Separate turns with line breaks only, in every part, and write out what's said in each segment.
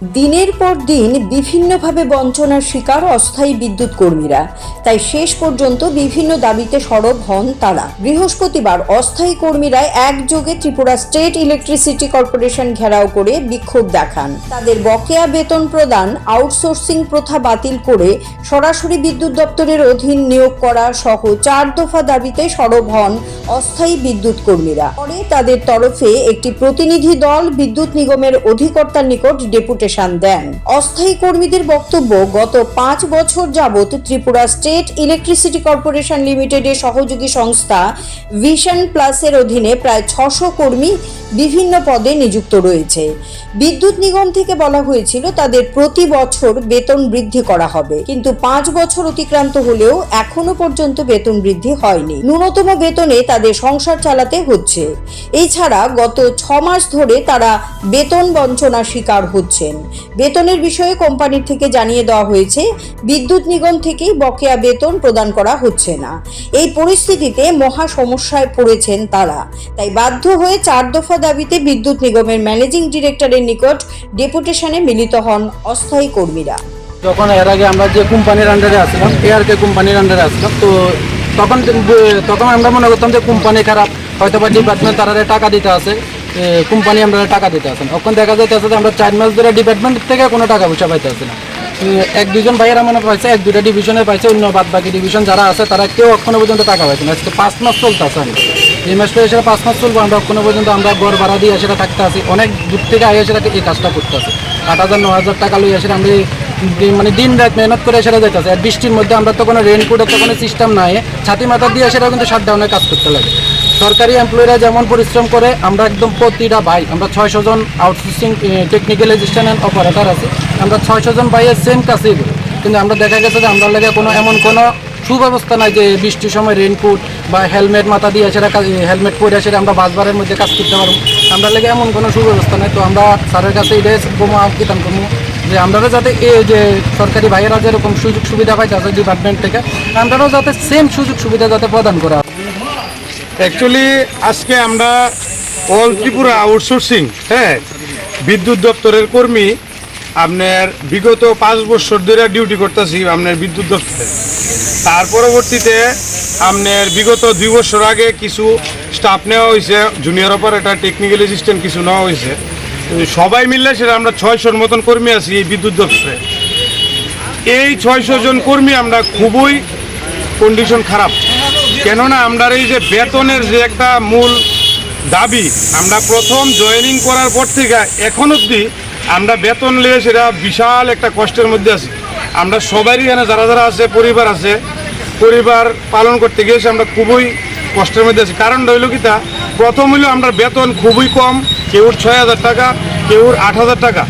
দিনের পর দিন বিভিন্নভাবে বঞ্চনার শিকার অস্থায়ী বিদ্যুৎ কর্মীরা। তাই শেষ পর্যন্ত বিভিন্ন দাবিতে সরব হন তারা। বৃহস্পতিবার অস্থায়ী কর্মীরা একযোগে ত্রিপুরা স্টেট ইলেকট্রিসিটি কর্পোরেশন ঘেরাও করে বিক্ষোভ দেখান। তাদের বকেয়া বেতন প্রদান, আউটসোর্সিং প্রথা বাতিল করে সরাসরি বিদ্যুৎ দপ্তরের অধীন নিয়োগ করা সহ চার দফা দাবিতে সরব হন অস্থায়ী বিদ্যুৎ কর্মীরা। পরে তাদের তরফে একটি প্রতিনিধি দল বিদ্যুৎ নিগমের অধিকর্তার নিকট ডেপুটেশন দেন। অস্থায়ী কর্মীদের বক্তব্য, গত পাঁচ বছর যাবৎ ত্রিপুরা স্টেট ইলেকট্রিসিটি কর্পোরেশন লিমিটেডের সহযোগী সংস্থা ভিশন প্লাসের অধীনে প্রায় ছশো কর্মী বিভিন্ন পদে নিযুক্ত রয়েছে। বিদ্যুৎ নিগম থেকে বলা হয়েছিল, তাদের প্রতি বছর বেতন বৃদ্ধি করা হবে। কিন্তু পাঁচ বছর অতিক্রান্ত হলেও এখনও পর্যন্ত বেতন বৃদ্ধি হয়নি। ন্যূনতম বেতনে তাদের সংসার চালাতে হচ্ছে। এছাড়া গত ছ মাস ধরে তারা বেতন বঞ্চনার শিকার হচ্ছেন। বেতনের বিষয়ে কোম্পানির থেকে জানিয়ে দেওয়া হয়েছে, বিদ্যুৎ নিগম থেকেই বকেয়া বেতন প্রদান করা হচ্ছে না। এই পরিস্থিতিতে মহা সমস্যায় পড়েছেন তারা। তাই বাধ্য হয়ে চার দফা দাবিতে বিদ্যুৎ নিগমের ম্যানেজিং ডিরেক্টরের নিকট ডেপুটেশনে মিলিত হন অস্থায়ী কর্মীরা।
যখন এর আগে আমরা যে কোম্পানির আন্ডারে আসলাম এআরকে কোম্পানির আন্ডারে আসলাম, তো তখন তখন আমরা মনে করতাম যে কোম্পানি খারাপ হয়তো বা ডিপার্টমেন্ট তারা টাকা দিতে আছে কোম্পানি আমরা টাকা দিতে আসেন এখন দেখা যাইতেছে যে আমরা চার মাস ধরে ডিপার্টমেন্ট থেকে কোনো টাকা পয়সা পাইতে আসি না। এক দুজন ভাইয়েরা মনে পাইছে, এক দুটা ডিভিশনে পাইছে, অন্য বাদ বাকি ডিভিশন যারা আছে তারা কেউ এখনও পর্যন্ত টাকা পাইছে না। আজকে পাঁচ মাস চলতে আছে আমি এই মাস পেয়ে সেটা পাঁচ মাস চলবো, আমরা এখনও পর্যন্ত আমরা ঘর ভাড়া দিয়ে সেটা থাকতে আছি অনেক দূর থেকে আগে সেটা এই কাজটা করতে আছে আট হাজার, ন হাজার টাকা লইয়া সেটা দিন- মানে দিন রাত মেহনত করে সেটা যাইতেছে আর বৃষ্টির মধ্যে আমরা তো কোনো রেনকোটের তো কোনো সিস্টেম নাই। ছাতি মাথা দিয়ে সেটা কিন্তু শাটডাউনের কাজ করতে লাগে। সরকারি এমপ্লয়িরা যেমন পরিশ্রম করে, আমরা একদম প্রতিটা ভাই, আমরা ছয়শো জন outsourcing technical assistant and operator আছে। আমরা ছয়শো জন ভাইয়ের সেম কাজই করি কিন্তু আমরা দেখা গেছে যে আমরা লাগে কোনো এমন কোনো সুব্যবস্থা নাই যে বৃষ্টির সময় রেনকোট বা হেলমেট মাথা দিয়ে সেটা হেলমেট পরে সেটা আমরা বাসবারের মধ্যে কাজ করতে পারব। আমরা লেগে এমন কোনো সুব্যবস্থা নেই। তো আমরা স্যারের কাছে এটাই কমো আহ্বান করব যে আমরা যাতে এই যে সরকারি ভাইয়েরা যেরকম সুযোগ সুবিধা পাইতে আছে ডিপার্টমেন্ট থেকে আমরাও যাতে সেম সুযোগ সুবিধা যাতে প্রদান করা।
অ্যাকচুয়ালি আজকে আমরা অল ত্রিপুরা আউটসোর্সিং হ্যাঁ বিদ্যুৎ দপ্তরের কর্মী আপনার বিগত পাঁচ বছর ধরে ডিউটি করতেছি আপনার বিদ্যুৎ দপ্তরে। তার পরবর্তীতে আপনার বিগত দুই বছর আগে কিছু স্টাফ নেওয়া হয়েছে জুনিয়র অপারেটর টেকনিক্যাল অ্যাসিস্ট্যান্ট কিছু নেওয়া হয়েছে। সবাই মিললে সেটা আমরা ছয়শোর মতন কর্মী আছি এই বিদ্যুৎ দপ্তরে। এই ছয়শো জন কর্মী আমরা খুবই কন্ডিশন খারাপ। কেননা আমরা এই যে বেতনের যে একটা মূল দাবি, আমরা প্রথম জয়েনিং করার পর থেকে এখন অবধি আমরা বেতন নিয়ে সেটা বিশাল একটা কষ্টের মধ্যে আছি। আমরা সবারই এখানে যারা যারা আছে, পরিবার আছে, পরিবার পালন করতে গিয়ে আমরা খুবই কষ্টের মধ্যে আছি। কারণ রইল কি তা? প্রথম হইল আমরা বেতন খুবই কম, কেউর ছয় হাজার টাকা, কেউর আট হাজার টাকা।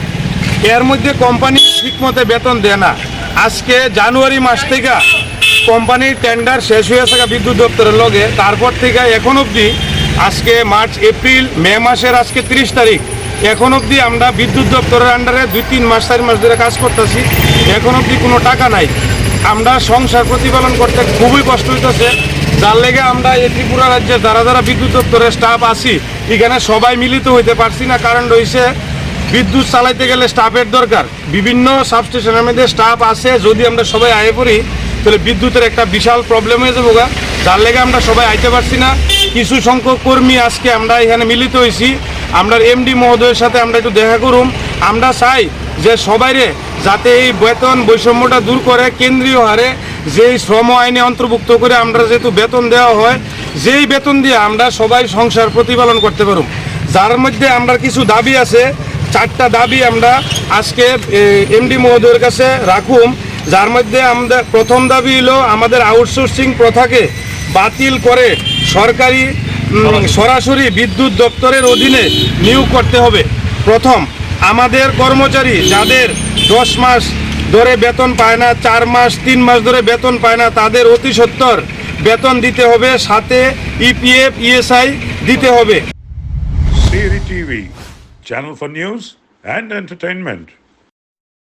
এর মধ্যে কোম্পানি ঠিক ঠিকমতো বেতন দেয় না। আজকে জানুয়ারি মাস থেকে কোম্পানির টেন্ডার শেষ হয়ে থাকা বিদ্যুৎ দপ্তরের লগে। তারপর থেকে এখন অবধি আজকে মার্চ, এপ্রিল, মে মাসের আজকে তিরিশ তারিখ। এখন অবধি আমরা বিদ্যুৎ দপ্তরের আন্ডারে দুই, তিন মাস, চার মাস ধরে কাজ করতেছি। এখন অবধি কোনো টাকা নাই। আমরা সংসার প্রতিপালন করতে খুবই কষ্ট হইতেছে। যার লেগে আমরা এই ত্রিপুরা রাজ্যে যারা যারা বিদ্যুৎ দপ্তরের স্টাফ আছি, এখানে সবাই মিলিত হইতে পারছি না। কারণ রয়েছে বিদ্যুৎ চালাইতে গেলে স্টাফের দরকার। বিভিন্ন সাবস্টেশনের মধ্যে স্টাফ আছে। যদি আমরা সবাই আয়ে পড়ি তাহলে বিদ্যুতের একটা বিশাল প্রবলেম হয়ে যাব যার লেগে আমরা সবাই আইতে পারছি না। কিছু সংখ্যক কর্মী আজকে আমরা এখানে মিলিত হয়েছি। আমরা এমডি মহোদয়ের সাথে আমরা একটু দেখা করুম। আমরা চাই যে সবাইরে যাতে এই বেতন বৈষম্যটা দূর করে, কেন্দ্রীয় হারে যেই শ্রম আইনে অন্তর্ভুক্ত করে আমরা যেহেতু বেতন দেওয়া হয়, যেই বেতন দিয়ে আমরা সবাই সংসার প্রতিপালন করতে পারুম। যার মধ্যে আমরা কিছু দাবি আছে, চারটা দাবি আমরা আজকে এমডি মহোদয়ের কাছে রাখুম। যার মধ্যে আমাদের প্রথম দাবি হলো আমাদের আউটসোর্সিং প্রথাকে বাতিল করে সরকারি সরাসরি। বিদ্যুৎ দপ্তরের অধীনে নিয়োগ করতে হবে। প্রথম আমাদের কর্মচারী যাদের দশ মাস ধরে বেতন পায় না চার মাস তিন মাস ধরে বেতন পায় না তাদের অতি সত্তর বেতন দিতে হবে সাথে ইপিএফ ইএসআই দিতে হবে।
TV, channel for news and entertainment.